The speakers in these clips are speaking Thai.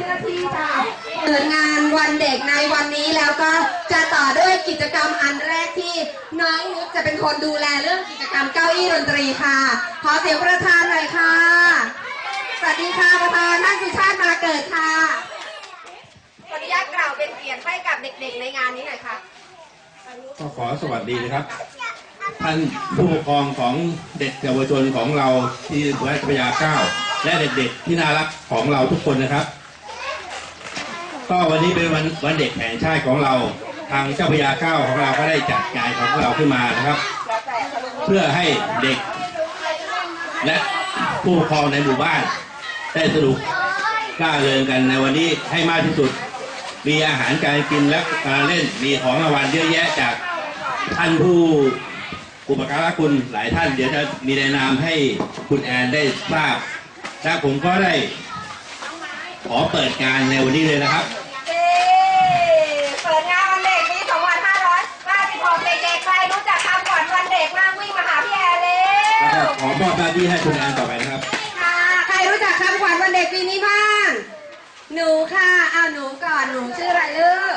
เพื่อที่ะเปิดงานวันเด็กในวันนี้แล้วก็จะต่อด้วยกิจกรรมอันแรกที่น้องนุชจะเป็นคนดูแลเรื่องกิจกรรมเก้าอี้ดนตรีค่ะ ขอเสียงประธานหน่อยค่ะ สวัสดีค่ะประธานท่านสุชาติมาเกิดค่ะ ขออนุญาตกล่าวเป็นเกียรติให้กับเด็กๆในงานนี้หน่อยค่ะ ก็ขอสวัสดีนะครับ ท่านผู้ปกครองของเด็กเยาวชนของเราที่ราชพยาเก้า และเด็กๆที่น่ารักของเราทุกคนนะครับ ก็วันนี้เป็นวันวันเด็กแห่งชาติของเรา ทางเจ้าพยาเก้าของเราก็ได้จัดงานของเราขึ้นมานะครับ เพื่อให้เด็ก และผู้ปกครองในหมู่บ้าน ได้สนุกกล้าเริงกันในวันนี้ให้มากที่สุด มีอาหารการกินและการเล่นมีของรางวัลเยอะแยะจากท่านผู้อุปการะคุณหลายท่านเดี๋ยวจะมีในนามให้คุณแอนได้ทราบและผมก็ได้ขอเปิดงานในวันนี้เลยนะครับ เย้เปิดงานวันเด็กปี2556เด็กๆใครรู้จักคำขวัญวันเด็กมากวิ่งมาหาพี่แอร์เร็ แล้วก็ ว ขอมอบหน้าที่ให้คุณแอนต่อไปนะครับ ค่ะ ใครรู้จักคำขวัญวันเด็กปีนี้บ้าง หนูค่ะ เอาหนูก่อน หนูชื่ออะไรลูก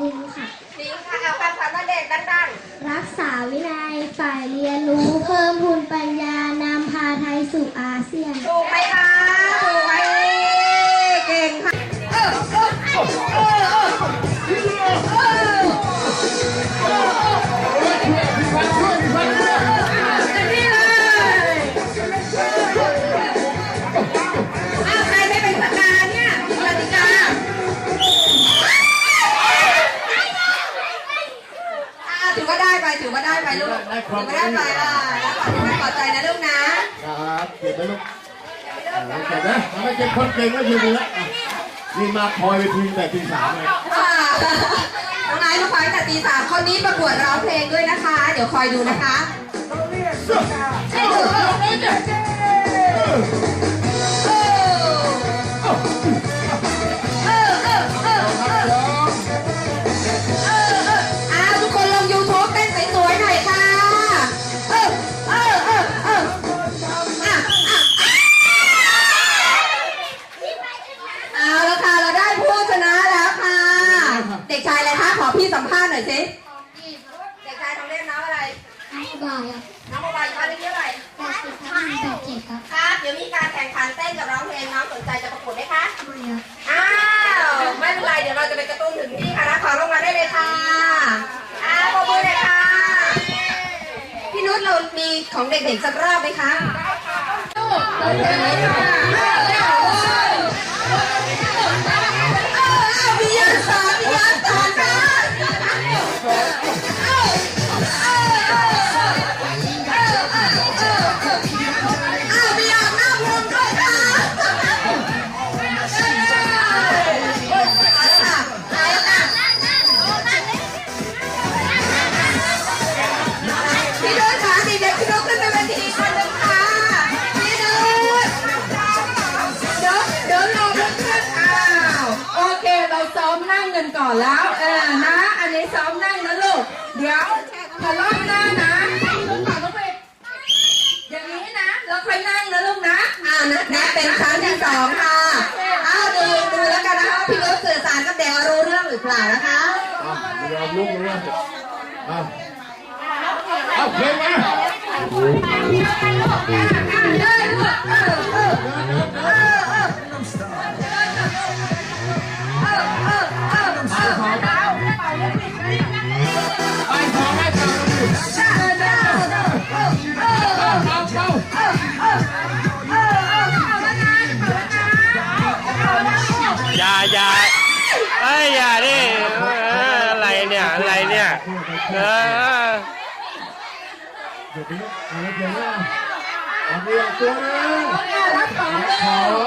ลิงค่ะ ลิงค่ะ เอาคำขวัญวันเด็กดังรักษาวินัยฝ่ายเรียนรู้เพิ่มพูนปัญญานำพาไทยสู่อาเซียน ๆ ถูก ลูกถือว่ได้ไปอะแล้วขอที่ไม่พอใจนะลูกนะครับเก็บไปลูกเก็บนะทำไมเก็บคนเก่งก็ยืนดีแล้วอะนี่มาคอยไปทีแต่ตีสามเลยอ่าน้องนายมาคอยแต่ตีสามคนนี้ประกวดร้องเพลงด้วยนะคะ เดี๋ยวคอยดูนะคะเเจ็ดครับครับ เดี๋ยวมีการแข่งขันเต้นกับร้องเพลงน้องสนใจจะประกวดไหมคะ ไม่ครับอ้าว ไม่เป็นไร เดี๋ยวเราจะไปกระตุ้นถึงที่ค่ะรับของรางวัลได้เลยค่ะอ้าวปรบมือเลยค่ะ พี่นุชเรามีของเด็กๆสักรอบไหมคะเราเชิญเลยค่ะ แล้ว เออนะ อันนี้ซ้อมนั่งนะลูก เดี๋ยวพอรอบหน้านะลูกฝาลูกไปอย่างนี้นะ แล้วค่อยนั่งนะลูกนะอ้านะนะเป็นครั้งที่สองค่ะอ้าวดูดูแล้วกันนะคะว่าพี่นุชสื่อสารกับเด็กรู้เรื่องหรือเปล่านะคะ อะไม่ยอมลุกเลยอะเอาเพลงมา เอาเพลงมาเอาเพลงตัวนึงรับของเลย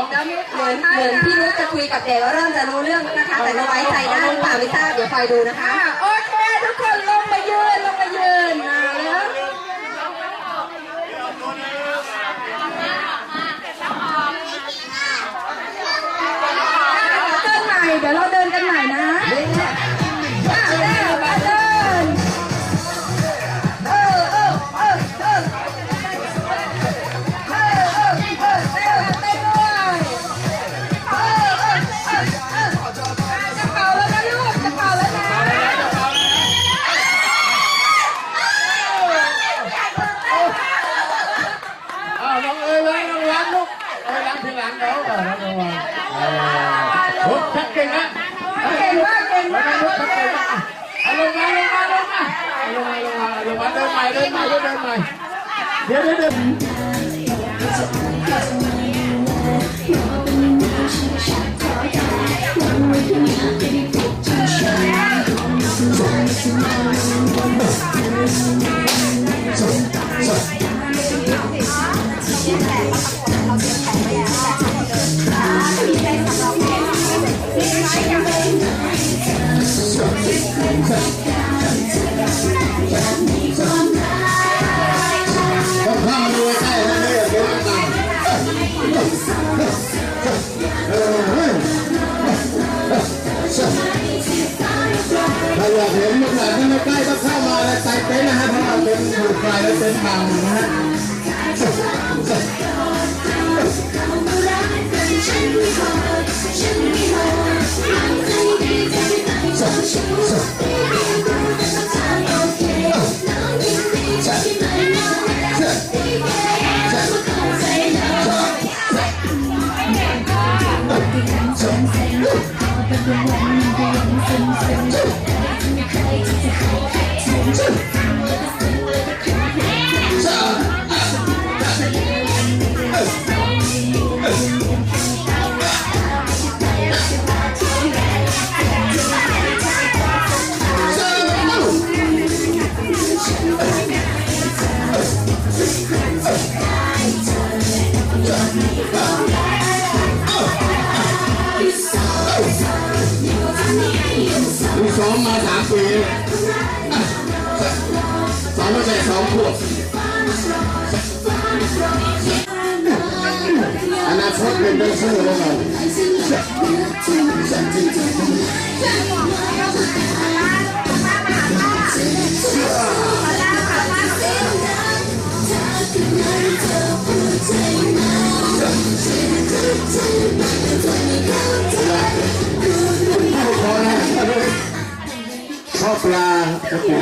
เดี๋ยวมีเหมือนเหมือนพี่นุชจะคุยกับเด็กแล้วเริ่มจะรู้เรื่องนะคะ แต่จะไว้ใจได้หรือเปล่าไม่ทราบเดี๋ยวคอยดูนะคะ โอเค ทุกคนลงมายืนลงมายืนมาแล้วเดินใหม่เดี๋ยวเรา ดินใหม่เดินใหม่เดินใหม่เดี๋ยวเดี๋ยว เต็นท์นะฮะเพราะเราเป็นอยู่ไกลและเต็นท์บางนะฮะ อนาคตเป็น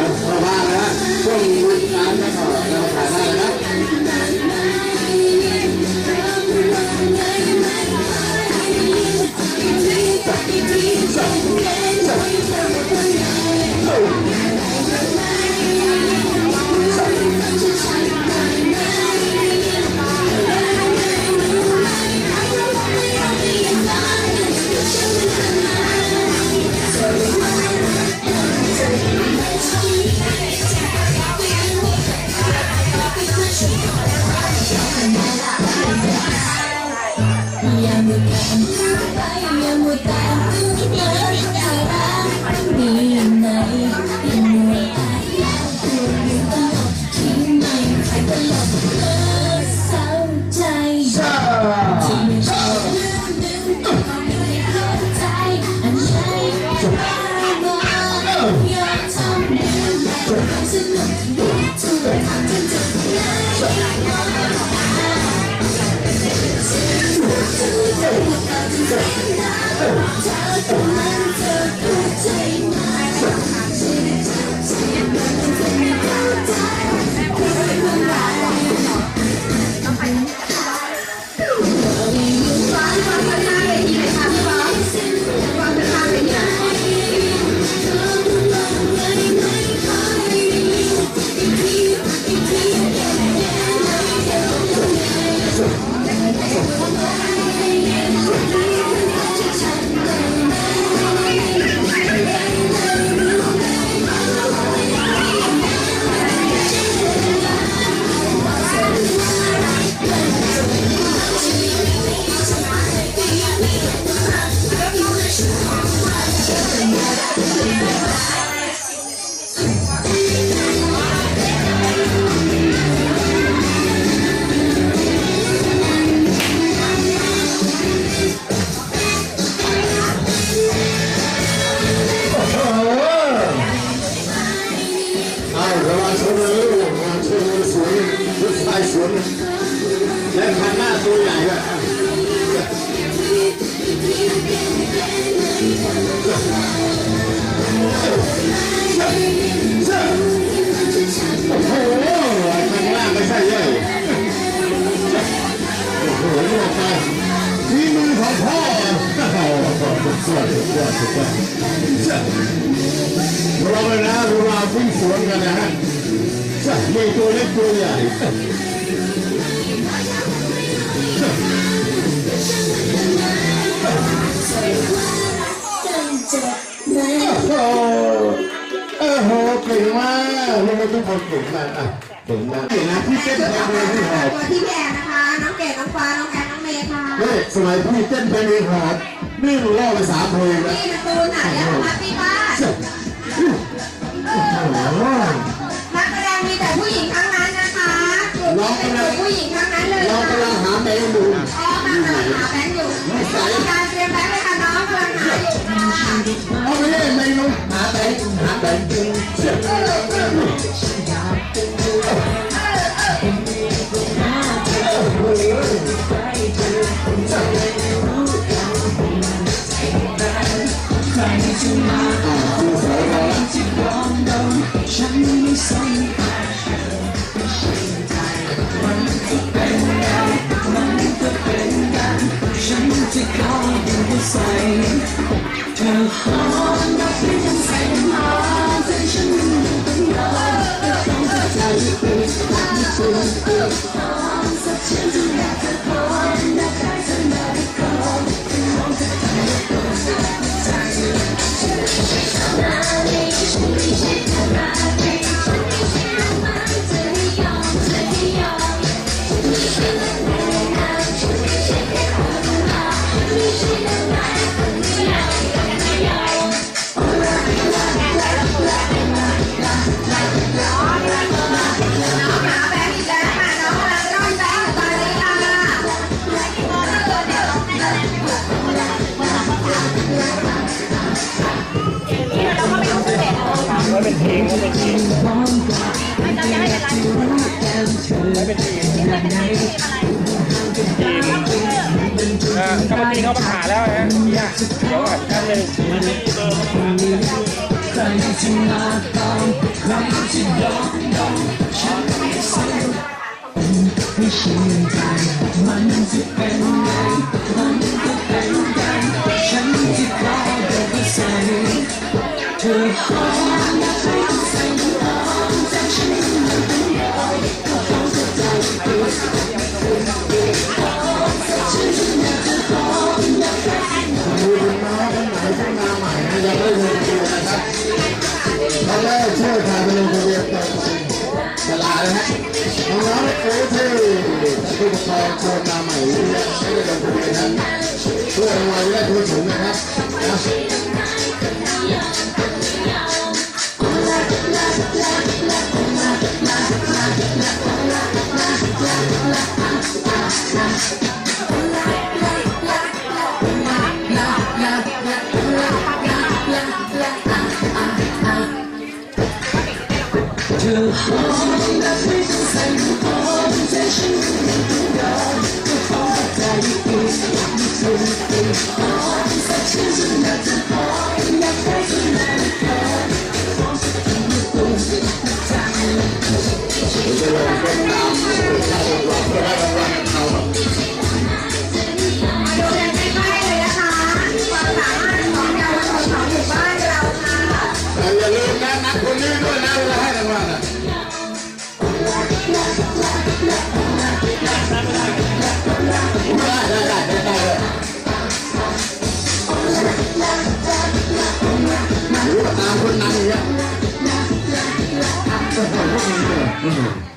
แเวนและพันหน้าตัวใหญ่ด้วยโอ้โหข้างล่างไม่ใช่ย่อยโอ้โหนี่ออกไปสุดยอดสุดยอดสุดยอดเราเลยนะเวลาวิ่งสวนกันนะฮะ มีตัวเล็กตัวใหญ่โอ้โหเออโหเก่งมากลงมาทุกคนเก่งมากอะเก่งมากเก่งนะพี่เต้นเพลงไปเองค่ะที่หอบพี่แอนนะคะ น้องเกดน้องฟ้า น้องแอนน้องเมย์ค่ะนี่สมัยพี่เต้นเพลงเองหอบนี่หนูเล่าไปสามเพลงนะนี่นะตูนอะแล้วมาพี่บ้าน อกรรมการเขาประกาศแล้วฮะเนี่ยเดี๋ยวก่อนแป๊บนึงมันไม่มีเบอร์เขาปร ตอนแรกช่วยพาไปลงทะเบียนตอนเวลานะฮะน้องๆเอ้ที่ผู้ปกครองชวนมาใหม่ที่ไม่ได้ลงทะเบียนนั้นช่วยเอาไว้ได้ทั่วถึงนะครับนะ จะลงเส้นตามเข้ารอบเพื่อได้รางวัลกับเขาม もしもし